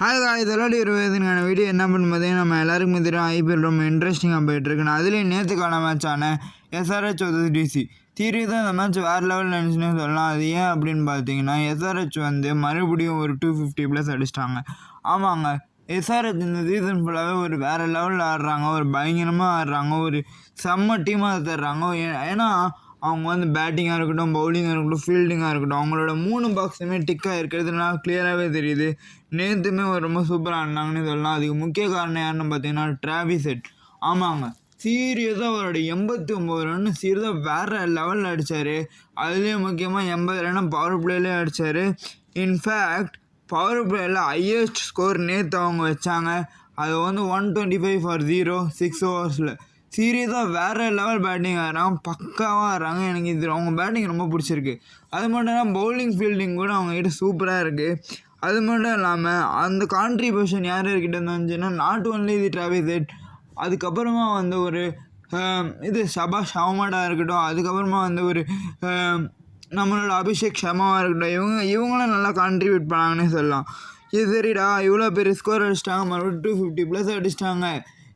இதெல்லாம் இருபதுக்கான வீடியோ என்ன பண்ணு பார்த்தீங்கன்னா நம்ம எல்லாருக்குமே தெரியும் ஐபிஎல் ரொம்ப இன்ட்ரெஸ்டிங்காக போயிட்டுருக்குன்னு. அதுலேயும் நேற்றுக்கான மேட்சான எஸ்ஆர்ஹெச் வந்து டிசி தீரி தான் இந்த மேட்ச் வேறு லெவலில் நினச்சுனே சொல்லலாம். அது ஏன் அப்படின்னு பார்த்தீங்கன்னா எஸ்ஆர்ஹெச் வந்து மறுபடியும் ஒரு டூ ஃபிஃப்டி ப்ளஸ் அடிச்சிட்டாங்க. ஆமாங்க. எஸ்ஆர்ஹெச் இந்த சீசன் ஃபுல்லாகவே ஒரு வேறு லெவலில் ஆடுறாங்க. ஒரு பயங்கரமாக ஆடுறாங்க. ஒரு செம்ம டீமாக தர்றாங்க. ஏ- ஏன்னா அவங்க வந்து பேட்டிங்காக இருக்கட்டும் பவுலிங்காக இருக்கட்டும் ஃபீல்டிங்காக இருக்கட்டும் அவங்களோட மூணு பாக்ஸுமே டிக்காக இருக்கிறதுனால கிளியராகவே தெரியுது. நேற்றுமே ஒரு ரொம்ப சூப்பராக ஆடினாங்கன்னு சொல்லலாம். அதுக்கு முக்கிய காரணம் யாருன்னு பார்த்தீங்கன்னா டிராவிஸ் செட் ஆமாங்க. சீரியஸாக அவரோட எண்பத்தி ஒம்பது ரன் சீரியஸாக வேறு லெவலில் அடித்தார் அதுலேயும் முக்கியமாக எண்பது ரன் பவர் பிளேலேயே அடித்தார் இன்ஃபேக்ட் பவர் பிளேயில் ஹையஸ்ட் ஸ்கோர் நேற்று அவங்க வச்சாங்க. அது வந்து one twenty five for zero six ஓவர்ஸில் சீரியஸாக வேறு லெவல் பேட்டிங் ஆடுறாங்க பக்காவாக ஆடுறாங்க. எனக்கு இது அவங்க பேட்டிங் ரொம்ப பிடிச்சிருக்கு. அது மட்டும் இல்லாமல் பவுலிங் ஃபீல்டிங் கூட அவங்ககிட்ட சூப்பராக இருக்குது அது மட்டும் இல்லாமல் அந்த கான்ட்ரிபியூஷன் யார் யார்கிட்ட இருந்துச்சுன்னா நாட் ஒன்லி இது டிராவிஸ் செட் அதுக்கப்புறமா வந்து ஒரு இது சபா ஷவமாடாக இருக்கட்டும். அதுக்கப்புறமா வந்து ஒரு நம்மளோட அபிஷேக் சர்மாவாக இருக்கட்டும். இவங்க இவங்களும் நல்லா கான்ட்ரிபியூட் பண்ணாங்கன்னே சொல்லலாம். இது சரிடா இவ்வளோ பெரிய ஸ்கோர் அடிச்சிட்டாங்க. மறுபடியும் டூ ஃபிஃப்டி ப்ளஸ் அடிச்சிட்டாங்க.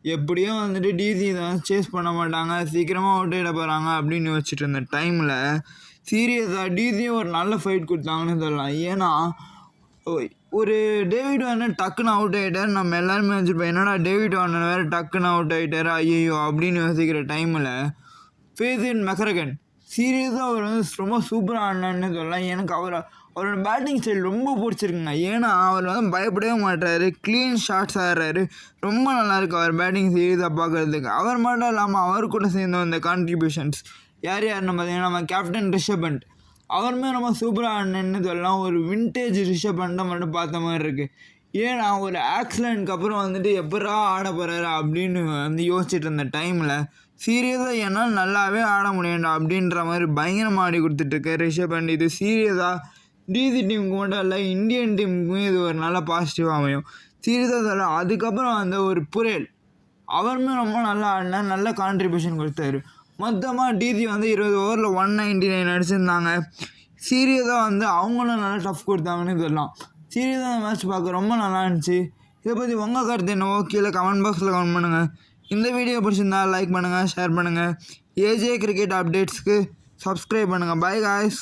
எப்படியும் வந்துட்டு டிசி தான் சேஸ் பண்ண மாட்டாங்க சீக்கிரமாக அவுட் ஆகிட போகிறாங்க அப்படின்னு வச்சுட்டு இருந்த டைமில் சீரியஸாக டிசியும் ஒரு நல்ல ஃபைட் கொடுத்தாங்கன்னு சொல்லலாம். ஏன்னா ஒரு டேவிட் வார்னர் டக்குன்னு அவுட் ஆகிட்டார் நம்ம எல்லாருமே வச்சுருப்போம் என்னடா டேவிட் வார்னர் வேறு டக்குன்னு அவுட் ஆகிட்டார் ஐயோ அப்படின்னு யோசிக்கிற டைமில் ஃபேசின் மெக்கரகன் சீரியஸாக அவர் வந்து ரொம்ப சூப்பராக ஆடினான்னு சொல்லலாம். எனக்கு அவர் அவரோட பேட்டிங் ஸ்டைல் ரொம்ப பிடிச்சிருக்குங்க. ஏன்னா அவர் வந்து பயப்படவே மாட்டாரு க்ளீன் ஷாட்ஸ் ஆடுறாரு. ரொம்ப நல்லாயிருக்கு அவர் பேட்டிங் சீரியஸாக பார்க்குறதுக்கு அவர் மட்டும் இல்லாமல் அவர் கூட சேர்ந்த வந்த கான்ட்ரிபியூஷன்ஸ் யார் யாருன்னு பார்த்தீங்கன்னா நம்ம கேப்டன் ரிஷப் பண்ட். அவருமே ரொம்ப சூப்பராக ஆடினேன்னு சொல்லலாம். ஒரு விண்டேஜ் ரிஷப் பண்ட்டை மட்டும் பார்த்த மாதிரி இருக்குது ஏன்னா ஒரு ஆக்சிடென்ட்க்கு அப்புறம் வந்துட்டு எப்படா ஆட போகிறாரு அப்படின்னு வந்து யோசிச்சுட்டு இருந்த டைமில் சீரியஸாக என்னால் நல்லாவே ஆட முடியும்டா அப்படின்ற மாதிரி பயங்கரமாக ஆடி கொடுத்துட்ருக்காரு ரிஷப் பண்ட். இது சீரியஸாக டிசி டீமுக்கு மட்டும் இல்லை இந்தியன் டீமுக்குமே இது ஒரு நல்ல பாசிட்டிவாக அமையும். சீரியஸாக சொல்ல அதுக்கப்புறம் அந்த ஒரு புரேல் அவருமே ரொம்ப நல்லா ஆடினா நல்ல கான்ட்ரிபியூஷன் கொடுத்தாரு. மொத்தமாக டிசி வந்து இருபது ஓவரில் ஒன் நைன்டி நைன் அடிச்சிருந்தாங்க. சீரியஸாக வந்து அவங்களும் நல்லா டஃப் கொடுத்தாங்கன்னு சொல்லலாம். சீரியஸாக மேட்ச் பார்க்க ரொம்ப நல்லா இருந்துச்சு. இதை பற்றி உங்கள் கருத்து என்னவோ கீழே கமெண்ட் பாக்ஸில் கமெண்ட் பண்ணுங்கள் இந்த வீடியோ பிடிச்சிருந்தா லைக் பண்ணுங்கள் ஷேர் பண்ணுங்கள் ஏஜே கிரிக்கெட் அப்டேட்ஸ்க்கு சப்ஸ்கிரைப் பண்ணுங்கள் பை காய்ஸ்